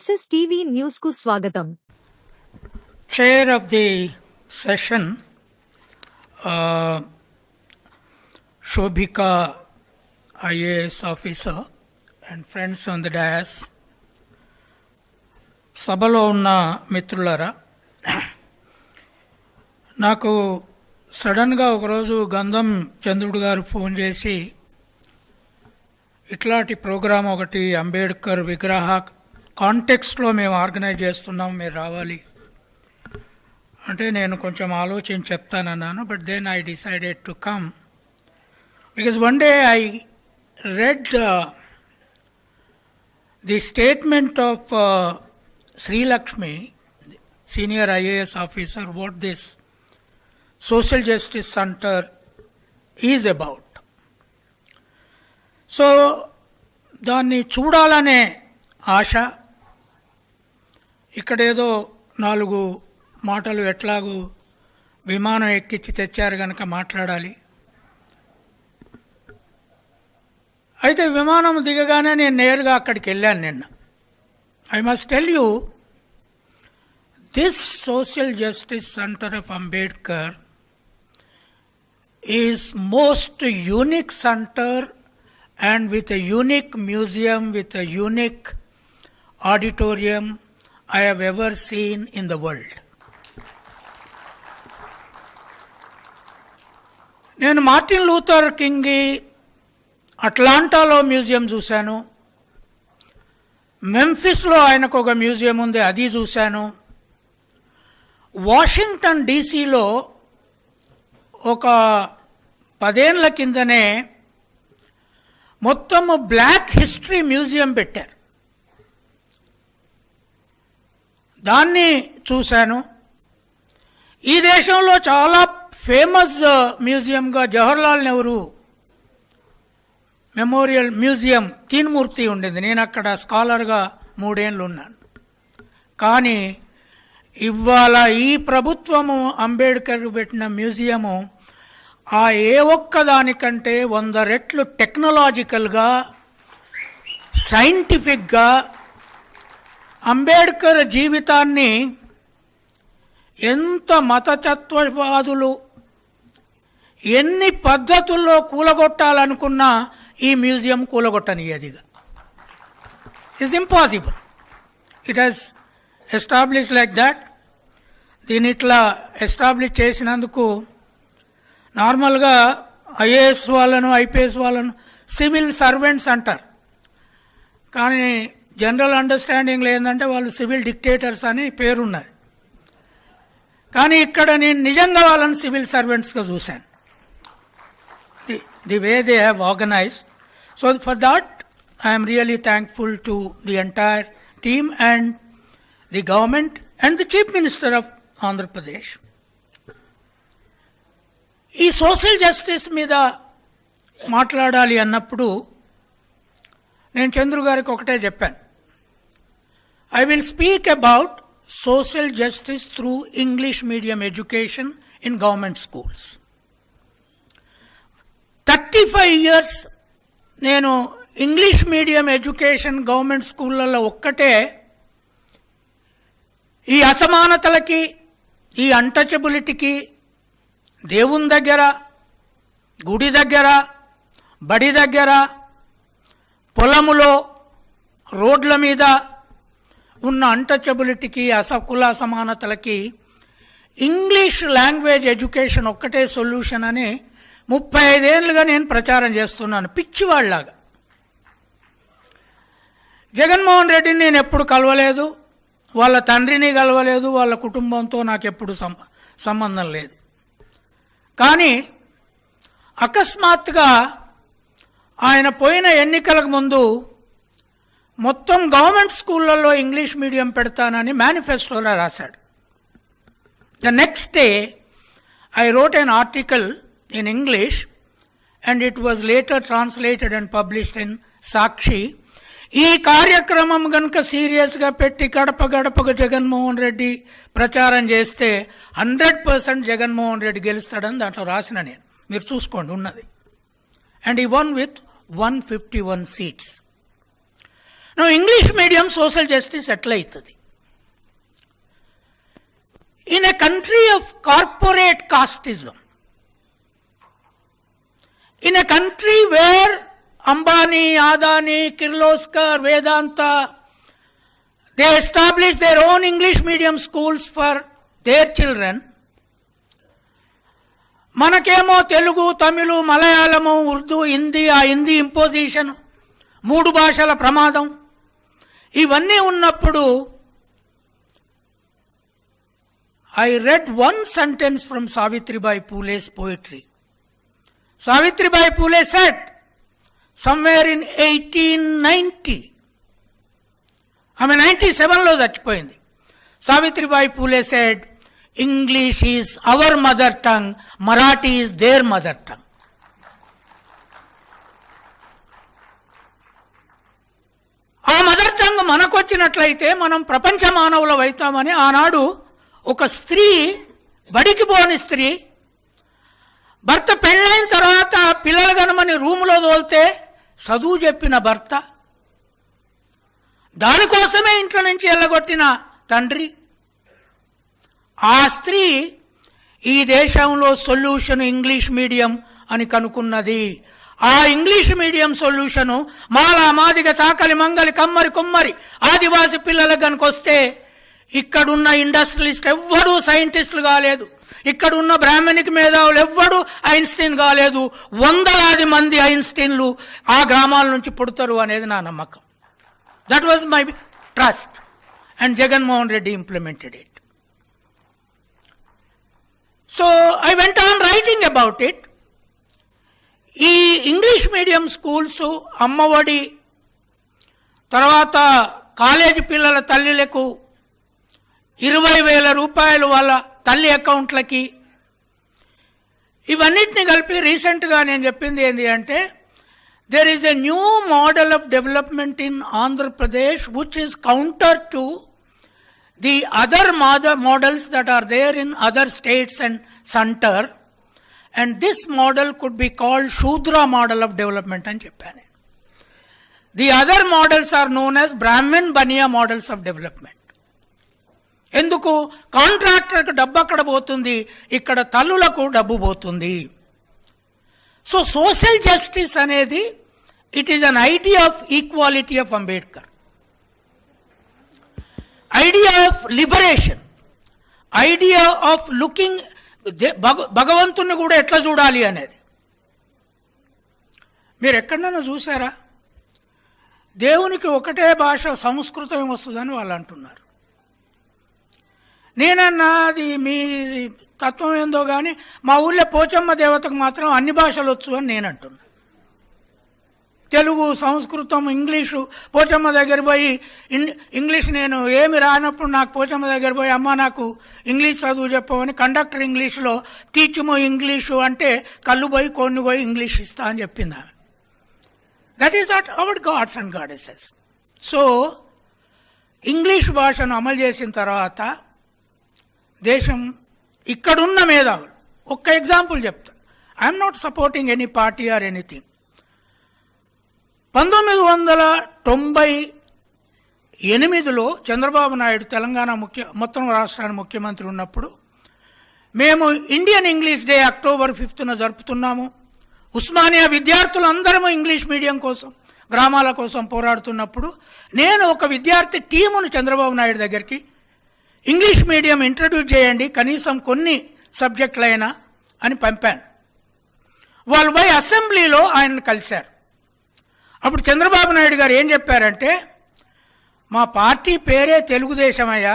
SS TV న్యూస్కు స్వాగతం chair of the session Shobhika IAS officer and friends on the dais సభలో ఉన్న మిత్రులారా నాకు సడన్గా ఒకరోజు గంధం చంద్రుడు గారు ఫోన్ చేసి ఇట్లాంటి ప్రోగ్రాం ఒకటి అంబేద్కర్ విగ్రహ కాంటెక్స్ట్లో మేము ఆర్గనైజ్ చేస్తున్నాం మీరు రావాలి. అంటే నేను కొంచెం ఆలోచించి చెప్తానన్నాను but then I decided to come because one day I read the statement of Srilakshmi senior IAS officer what this social justice centre is about so దాన్ని చూడాలనే ఆశ ఇక్కడేదో నాలుగు మాటలు ఎట్లాగూ విమానం ఎక్కించి తెచ్చారు కనుక మాట్లాడాలి. అయితే విమానం దిగగానే నేను నేరుగా అక్కడికి వెళ్ళాను నిన్న. I must tell you this social justice centre of Ambedkar is most unique centre and with a unique museum with a unique auditorium I have ever seen in the world. నేను మార్టిన్ లూథర్ కింగ్ అట్లాంటాలో museum చూశాను. మెంఫిస్లో ఆయనకు ఒక museum ఉంది అది చూశాను. Washington డీసీలో ఒక పదేళ్ళ కిందనే మొత్తము బ్లాక్ హిస్టరీ మ్యూజియం పెట్టారు. దాన్ని చూశాను. ఈ దేశంలో చాలా ఫేమస్ మ్యూజియంగా జవహర్లాల్ నెహ్రూ మెమోరియల్ మ్యూజియం తీన్మూర్తి ఉండింది. నేను అక్కడ స్కాలర్గా మూడేళ్ళు ఉన్నాను. కానీ ఇవాళ ఈ ప్రభుత్వము అంబేద్కర్ పెట్టిన మ్యూజియము ఆ ఏ ఒక్క దానికంటే వంద రెట్లు టెక్నాలజికల్గా సైంటిఫిక్గా అంబేడ్కర్ జీవితాన్ని ఎంత మతతత్వవాదులు ఎన్ని పద్ధతుల్లో కూలగొట్టాలనుకున్నా ఈ museum కూలగొట్టనియదిగా. It's impossible it has establish like that దీని ఇట్లా ఎస్టాబ్లిష్ చేసినందుకు నార్మల్గా ఐఏఎస్ వాళ్ళను ఐపీఎస్ వాళ్ళను సివిల్ సర్వెంట్స్ అంటారు. కానీ జనరల్ అండర్స్టాండింగ్లో ఏంటంటే వాళ్ళు సివిల్ డిక్టేటర్స్ అని పేరున్నది. కానీ ఇక్కడ నేను నిజంగా వాళ్ళని సివిల్ సర్వెంట్స్గా చూశాను. The the way they have organise so for that I'm really thankful to the entire team and the government and the chief minister of Andhra Pradesh ఈ సోషల్ జస్టిస్ మీద మాట్లాడాలి అన్నప్పుడు నేను చంద్రు గారికి ఒకటే చెప్పాను. I will speak about social justice through English medium education in government schools thirty five years నేను English medium education government స్కూళ్ళల్లో ఒక్కటే ఈ అసమానతలకి ఈ అంటచబులిటీకి దేవుని దగ్గర గుడి దగ్గర బడి దగ్గర పొలములో రోడ్ల మీద ఉన్న అన్టచబిలిటీకి అసకుల అసమానతలకి ఇంగ్లీష్ లాంగ్వేజ్ ఎడ్యుకేషన్ ఒక్కటే సొల్యూషన్ అని ముప్పై ఐదేళ్ళుగా నేను ప్రచారం చేస్తున్నాను. పిచ్చివాళ్ళాగా జగన్మోహన్ రెడ్డిని నేను ఎప్పుడు కలవలేదు. వాళ్ళ తండ్రిని కలవలేదు. వాళ్ళ కుటుంబంతో నాకు ఎప్పుడు సంబంధం లేదు. కానీ అకస్మాత్తుగా ఆయన పోయిన ఎన్నికలకు ముందు మొత్తం గవర్నమెంట్ స్కూళ్ళల్లో ఇంగ్లీష్ మీడియం పెడతానని మేనిఫెస్టోలో రాశాడు. The next day I wrote an article in English and it was later translated and published in Sakshi ఈ కార్యక్రమం కనుక సీరియస్గా పెట్టి గడప గడపకు జగన్మోహన్ రెడ్డి ప్రచారం చేస్తే హండ్రెడ్ పర్సెంట్ జగన్మోహన్ రెడ్డి గెలుస్తాడని దాంట్లో రాసిన నేను. మీరు చూసుకోండి ఉన్నది. అండ్ ఈ one with one fifty one seats నువ్వు ఇంగ్లీష్ మీడియం సోషల్ జస్టిస్ ఎట్లా అవుతుంది in a country of corporate casteism in a country where Ambani Adani Kirloskar Vedanta they establish their own English medium schools for their children మనకేమో తెలుగు తమిళ మలయాళము ఉర్దూ హిందీ ఆ Hindi imposition మూడు భాషల ప్రమాదం. ఇవన్నీ ఉన్నప్పుడు I read one sentence from Savitribai Phule's poetry Savitribai Phule said somewhere in 1890, ఆమె ninety సెవెన్లో చచ్చిపోయింది. Savitribai Phule said English is our mother tongue Marathi is their mother tongue ఆ మదర్ టంగ్ మనకొచ్చినట్లయితే మనం ప్రపంచ మానవులు అవుతామని ఆనాడు ఒక స్త్రీ బడికి పోని స్త్రీ భర్త పెళ్ళైన తర్వాత పిల్లలు కనమని రూములో తోలితే చదువు చెప్పిన భర్త దానికోసమే ఇంట్లో నుంచి వెళ్ళగొట్టిన తండ్రి. ఆ స్త్రీ ఈ దేశంలో సొల్యూషన్ ఇంగ్లీష్ మీడియం అని కనుక్కున్నది ఆ ఇంగ్లీష్ మీడియం సొల్యూషను మాలా మాదిగ చాకలి మంగలి కమ్మరి కుమ్మరి ఆదివాసి పిల్లలకు కనుకొస్తే ఇక్కడున్న ఇండస్ట్రియలిస్ట్ ఎవ్వడూ సైంటిస్టులు కాలేదు. ఇక్కడున్న బ్రాహ్మణిక్ మేధావులు ఎవ్వడు ఐన్స్టీన్ కాలేదు. వందలాది మంది ఐన్స్టీన్లు ఆ గ్రామాల నుంచి పుడతారు అనేది నా నమ్మకం. That was my trust and Jagan Mohan Reddy implemented it so I went on writing about it ఈ ఇంగ్లీష్ మీడియం స్కూల్స్ అమ్మఒడి తర్వాత కాలేజీ పిల్లల తల్లులకు ఇరవై వేల రూపాయలు వాళ్ళ తల్లి అకౌంట్లకి. ఇవన్నిటిని కలిపి రీసెంట్గా నేను చెప్పింది ఏంటి అంటే there is a new model of development in Andhra Pradesh which is counter to the other models that are there in other states and centre and this model could be called Shudra model of development అని చెప్పాను. The other models are known as Brahmin Baniya models of development ఎందుకు? కాంట్రాక్టర్కు డబ్బు అక్కడ పోతుంది ఇక్కడ తల్లులకు డబ్బు పోతుంది. సో సోషల్ జస్టిస్ అనేది it is an idea of equality of Ambedkar idea of liberation idea of looking భగవంతుని కూడా ఎట్లా చూడాలి అనేది. మీరు ఎక్కడన్నా చూసారా? దేవునికి ఒకటే భాష సంస్కృతం వస్తుందని వాళ్ళు అంటున్నారు. నేనన్నా అది మీ తత్వం ఏందో కానీ మా ఊళ్ళో పోచమ్మ దేవతకు మాత్రం అన్ని భాషలు వచ్చు అని నేను అంటున్నా తెలుగు సంస్కృతం ఇంగ్లీషు పోచమ్మ దగ్గర పోయి ఇంగ్లీష్ నేను ఏమి రానప్పుడు నాకు పోచమ్మ దగ్గర పోయి అమ్మ నాకు ఇంగ్లీష్ చదువు చెప్పమని కండక్టర్ ఇంగ్లీష్లో టీచము ఇంగ్లీషు అంటే కళ్ళు పోయి కొన్ని పోయి ఇంగ్లీష్ ఇస్తా అని చెప్పింది ఆమె. That is at our gods and goddesses so English భాషను అమలు చేసిన తర్వాత దేశం ఇక్కడున్న మేధావులు ఒక్క ఎగ్జాంపుల్ చెప్తా. I'm not supporting any party or anything పంతొమ్మిది వందల తొంభై ఎనిమిదిలో చంద్రబాబు నాయుడు తెలంగాణ ముఖ్య మొత్తం రాష్ట్రానికి ముఖ్యమంత్రి ఉన్నప్పుడు మేము ఇండియన్ ఇంగ్లీష్ డే అక్టోబర్ ఫిఫ్త్న జరుపుతున్నాము. ఉస్మానియా విద్యార్థులందరము ఇంగ్లీష్ మీడియం కోసం గ్రామాల కోసం పోరాడుతున్నప్పుడు నేను ఒక విద్యార్థి టీమును చంద్రబాబు నాయుడు దగ్గరికి ఇంగ్లీష్ మీడియం ఇంట్రడ్యూస్ చేయండి కనీసం కొన్ని సబ్జెక్టులైనా అని పంపాను. వాళ్ళు పోయి అసెంబ్లీలో ఆయనను కలిశారు. అప్పుడు చంద్రబాబు నాయుడు గారు ఏం చెప్పారంటే మా పార్టీ పేరే తెలుగుదేశం అయ్యా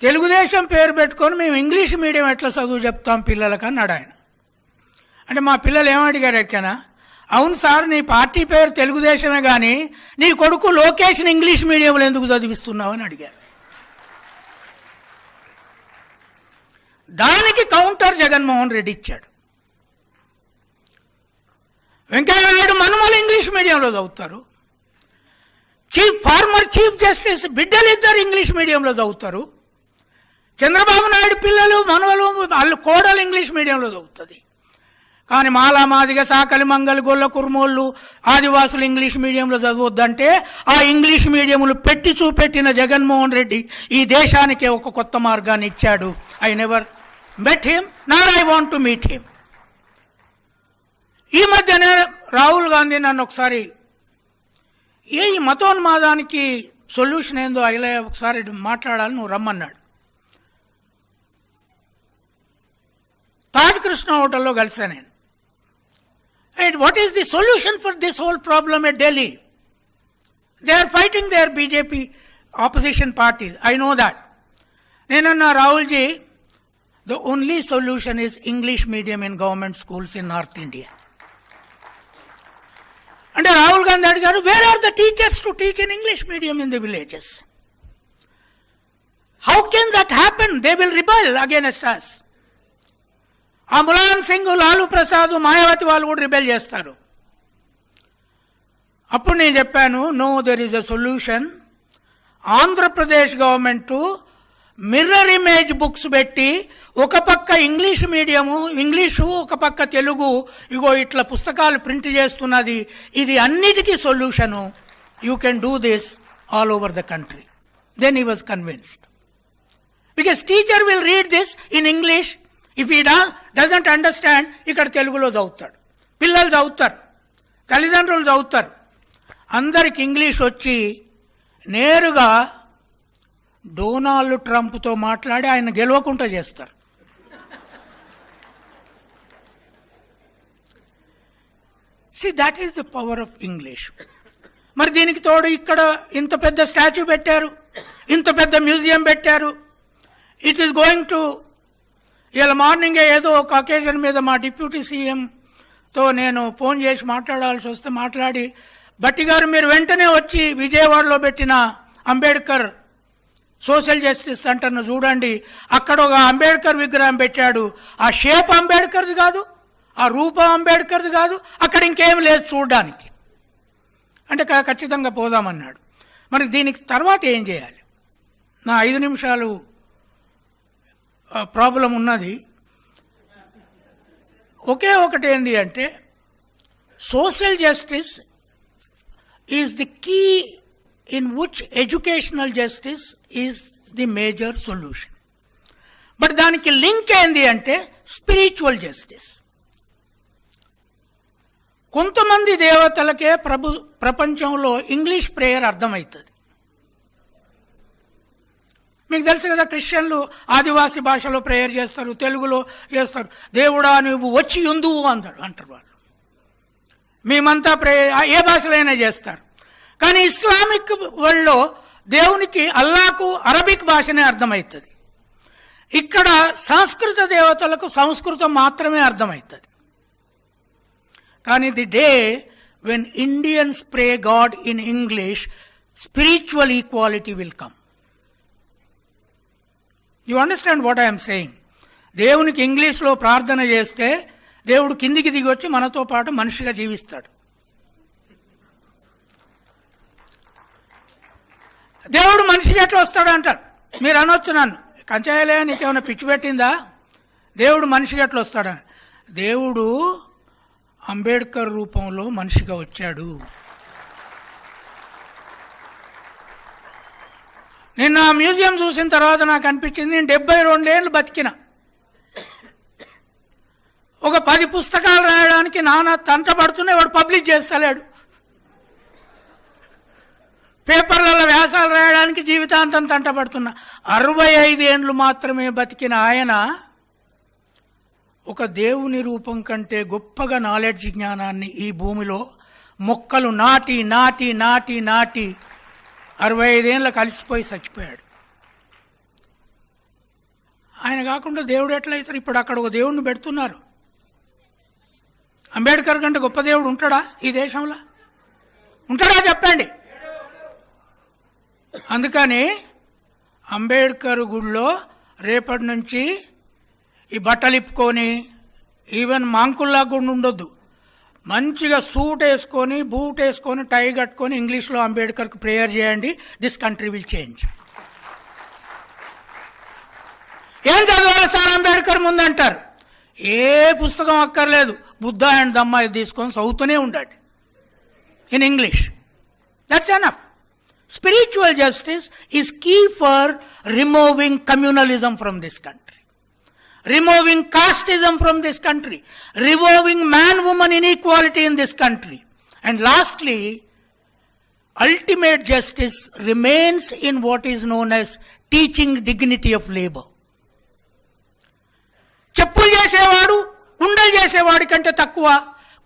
తెలుగుదేశం పేరు పెట్టుకొని మేము ఇంగ్లీష్ మీడియం ఎట్లా చదువు చెప్తాం పిల్లలకు అన్నాడు ఆయన. అంటే మా పిల్లలు ఏమడిగారు ఎక్కనా? అవును సార్ నీ పార్టీ పేరు తెలుగుదేశమే కానీ నీ కొడుకు లోకేష్ని ఇంగ్లీష్ మీడియంలో ఎందుకు చదివిస్తున్నావు అని అడిగారు. దానికి కౌంటర్ జగన్మోహన్ రెడ్డి ఇచ్చాడు. వెంకయ్యనాయుడు మనుమలు ఇంగ్లీష్ మీడియంలో చదువుతారు. చీఫ్ ఫార్మర్ చీఫ్ జస్టిస్ బిడ్డలు ఇద్దరు ఇంగ్లీష్ మీడియంలో చదువుతారు. చంద్రబాబు నాయుడు పిల్లలు మనవలు వాళ్ళు కోడలు ఇంగ్లీష్ మీడియంలో చదువుతుంది. కానీ మాలా మాదిగ సాకలి మంగలి గొల్ల కుర్మోళ్ళు ఆదివాసులు ఇంగ్లీష్ మీడియంలో చదవద్దంటే ఆ ఇంగ్లీష్ మీడియంలు పెట్టి చూపెట్టిన జగన్మోహన్ రెడ్డి ఈ దేశానికే ఒక కొత్త మార్గాన్ని ఇచ్చాడు. I never met him nor I want to meet him ఈ మధ్యనే రాహుల్ గాంధీ నన్ను ఒకసారి ఏ ఈ మతోన్మాదానికి సొల్యూషన్ ఏందో అయిలే ఒకసారి మాట్లాడాలి నువ్వు రమ్మన్నాడు. తాజ్ కృష్ణ హోటల్లో కలిసా నేను. And what is the solution for this whole problem at Delhi they are fighting there BJP opposition party I know that నేనన్నా Rahulji the only solution is English medium in government schools in North India అంటే గాంధీ అడిగారు where are the teachers to teach in English medium in the villages how can that happen they will rebel against us ఆ ములాయం సింగ్ లాలూ ప్రసాద్ మాయావతి వాళ్ళు కూడా rebel చేస్తారు. అప్పుడు నేను చెప్పాను no there is a solution Andhra Pradesh government mirror image books పెట్టి ఒక పక్క ఇంగ్లీష్ మీడియము ఇంగ్లీషు ఒక పక్క తెలుగు ఇగో ఇట్లా పుస్తకాలు ప్రింట్ చేస్తున్నది. ఇది అన్నిటికీ solution. You can do this all over the country then he was convinced because teacher will read this in English if he డా డజంట్ అండర్స్టాండ్ ఇక్కడ తెలుగులో చదువుతాడు. పిల్లలు చదువుతారు. తల్లిదండ్రులు చదువుతారు. అందరికి ఇంగ్లీష్ వచ్చి నేరుగా డొనాల్డ్ ట్రంప్తో మాట్లాడి ఆయన గెలవకుండా చేస్తారు. See that is the power of English మరి దీనికి తోడు ఇక్కడ ఇంత పెద్ద స్టాచ్యూ పెట్టారు ఇంత పెద్ద మ్యూజియం పెట్టారు. ఇట్ ఈస్ గోయింగ్ టు ఇలా మార్నింగే ఏదో ఒక అకేషన్ మీద మా డిప్యూటీ సీఎంతో నేను ఫోన్ చేసి మాట్లాడాల్సి వస్తే మాట్లాడి బట్టి గారు మీరు వెంటనే వచ్చి విజయవాడలో పెట్టిన అంబేద్కర్ సోషల్ జస్టిస్ సెంటర్ను చూడండి. అక్కడ ఒక అంబేద్కర్ విగ్రహం పెట్టాడు. ఆ షేప్ అంబేద్కర్ది కాదు ఆ రూపం అంబేద్కర్ది కాదు అక్కడ ఇంకేం లేదు చూడడానికి. అంటే ఖచ్చితంగా పోదామన్నాడు. మరి దీనికి తర్వాత ఏం చేయాలి? నా ఐదు నిమిషాలు ప్రాబ్లం ఉన్నది. ఒకే ఒకటి ఏంది అంటే social justice is the key in which educational justice is the major solution but దానికి లింక్ ఏంది అంటే స్పిరిచువల్ జస్టిస్ కొంతమంది దేవతలకే ప్రభు ప్రపంచంలో ఇంగ్లీష్ ప్రేయర్ అర్థమవుతుంది. మీకు తెలుసు కదా క్రిస్టియన్లు ఆదివాసీ భాషలో ప్రేయర్ చేస్తారు తెలుగులో చేస్తారు. దేవుడా నువ్వు వచ్చి ఉందువు అంటారు అంటారు వాళ్ళు. మేమంతా ప్రే ఏ భాషలైనా చేస్తారు. కానీ ఇస్లామిక్ వరల్డ్లో దేవునికి అల్లాకు అరబిక్ భాషనే అర్థమవుతుంది. ఇక్కడ సంస్కృత దేవతలకు సంస్కృతం మాత్రమే అర్థమవుతుంది. కానీ the day when Indians pray God in English spiritual equality will come you understand what I'm saying దేవునికి ఇంగ్లీష్లో ప్రార్థన చేస్తే దేవుడు కిందికి దిగి వచ్చి మనతో పాటు మనిషిగా జీవిస్తాడు. దేవుడు మనిషికి ఎట్లా వస్తాడు అంటారు మీరు అనొచ్చు నన్ను. కంచాయలే నీకేమైనా పిచ్చి పెట్టిందా? దేవుడు మనిషికి ఎట్లా వస్తాడని దేవుడు అంబేద్కర్ రూపంలో మనిషిగా వచ్చాడు. నిన్న ఆ మ్యూజియం చూసిన తర్వాత నాకు అనిపించింది నేను డెబ్బై రెండేళ్ళు బతికిన. ఒక పది పుస్తకాలు రాయడానికి నాన్న తంట పడుతూనే వాడు పబ్లిష్ చేస్తలేడు. పేపర్లలో వ్యాసాలు రాయడానికి జీవితాంతం తంటపడుతున్నా అరవై ఐదు ఏండ్లు మాత్రమే బతికిన ఆయన ఒక దేవుని రూపం కంటే గొప్పగా నాలెడ్జ్ జ్ఞానాన్ని ఈ భూమిలో మొక్కలు నాటి నాటి నాటి నాటి అరవై ఐదేళ్ళ కలిసిపోయి చచ్చిపోయాడు. ఆయన కాకుండా దేవుడు ఎట్లయితారు ఇప్పుడు అక్కడ ఒక దేవుడిని పెడుతున్నారు. అంబేద్కర్ కంటే గొప్ప దేవుడు ఉంటాడా ఈ దేశంలో? ఉంటాడా చెప్పండి. అందుకని అంబేద్కర్ గుడిలో రేపటి నుంచి ఈ బట్టలు ఇప్పుకొని ఈవెన్ మాంకుల్లా కూడా ఉండొద్దు. మంచిగా సూట్ వేసుకొని బూట్ వేసుకొని టై కట్టుకొని ఇంగ్లీష్లో అంబేద్కర్కి ప్రేయర్ చేయండి. This country will change. ఏం చదవాలి సార్ అంబేద్కర్ ముందంటారు ఏ పుస్తకం అక్కర్లేదు. బుద్ధ అండ్ దమ్మ ఇది తీసుకొని చదువుతూనే ఉండండి. In English. That's enough spiritual justice is key for removing communalism from this country removing casteism from this country, removing man woman inequality in this country. And lastly, ultimate justice remains in what is known as teaching dignity of labor. చెప్పులు చేసేవాడు కుండలు చేసేవాడి కంటే తక్కువ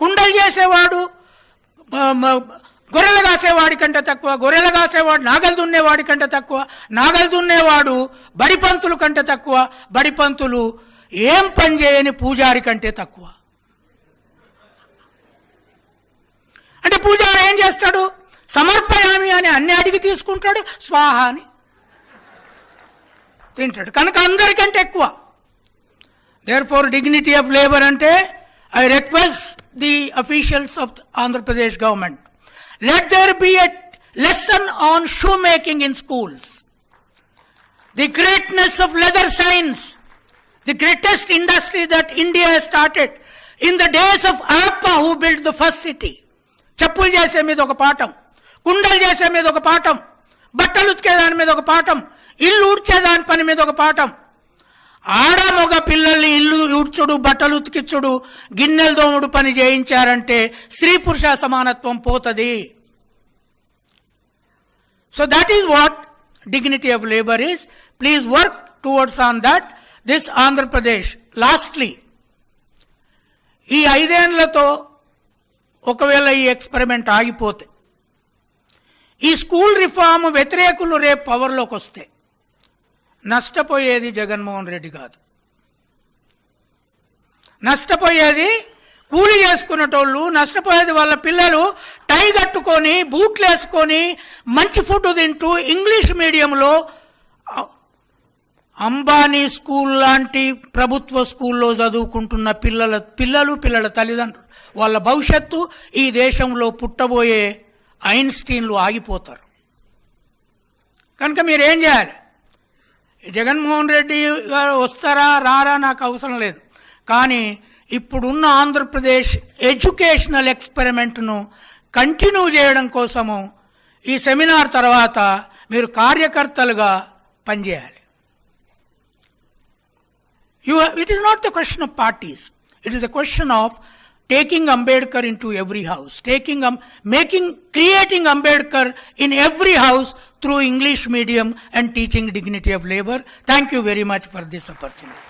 కుండలు చేసేవాడు మ- మ- గొర్రెలు కాసేవాడి కంటే తక్కువ గొర్రెలు కాసేవాడు నాగలు దున్నేవాడి కంటే తక్కువ నాగలు దున్నేవాడు బడిపంతులు కంటే తక్కువ బడిపంతులు ఏం పని చేయని పూజారి కంటే తక్కువ. అంటే పూజారి ఏం చేస్తాడు? సమర్పయామి అని అన్ని అడిగి తీసుకుంటాడు స్వాహ అని. తింటాడు. కనుక అందరికంటే ఎక్కువ. There four dignity of labour అంటే I request the officials of Andhra Pradesh government Let there be a lesson on shoe making in schools the of of leather science the industry that India India started in the days of Harappa who built the first city చెప్పులు చేసే మీద ఒక పాఠం కుండలు చేసే మీద ఒక పాఠం బట్టలు ఉతికే దాని మీద ఒక పాఠం ఇల్లు ఊడ్చే దాని పని మీద ఒక పాఠం ఆడ మగ పిల్లల్ని ఇల్లు ఉడ్చుడు బట్టలు ఉతికిచ్చుడు గిన్నెలు దోముడు పని చేయించారంటే స్త్రీ పురుష సమానత్వం పోతుంది. So that is what dignity of labour is please work towards on that this Andhra Pradesh lastly ఈ ఐదేళ్ళతో ఒకవేళ ఈ ఎక్స్పెరిమెంట్ ఆగిపోతే ఈ స్కూల్ రిఫార్మ్ వ్యతిరేకులు రేపు పవర్లోకి వస్తే నష్టపోయేది జగన్మోహన్ రెడ్డి కాదు. నష్టపోయేది కూలి చేసుకునేటోళ్ళు నష్టపోయేది వాళ్ళ పిల్లలు టై కట్టుకొని బూట్లు వేసుకొని మంచి ఫుడ్ తింటూ ఇంగ్లీష్ మీడియంలో అంబానీ స్కూల్ లాంటి ప్రభుత్వ స్కూల్లో చదువుకుంటున్న పిల్లల పిల్లలు పిల్లల తల్లిదండ్రులు వాళ్ళ భవిష్యత్తు ఈ దేశంలో పుట్టబోయే ఐన్స్టీన్లు ఆగిపోతారు. కనుక మీరు ఏం చేయాలి? జగన్మోహన్ రెడ్డి గారు వస్తారా రారా నాకు అవసరం లేదు. కానీ ఇప్పుడున్న ఆంధ్రప్రదేశ్ ఎడ్యుకేషనల్ ఎక్స్పెరిమెంట్ను కంటిన్యూ చేయడం కోసము ఈ సెమినార్ తర్వాత మీరు కార్యకర్తలుగా పనిచేయాలి. You it is not the question of parties it is the question of taking Ambedkar into every house, taking, um, making, creating Ambedkar in every house through English medium and teaching dignity of labor. Thank you very much for this opportunity.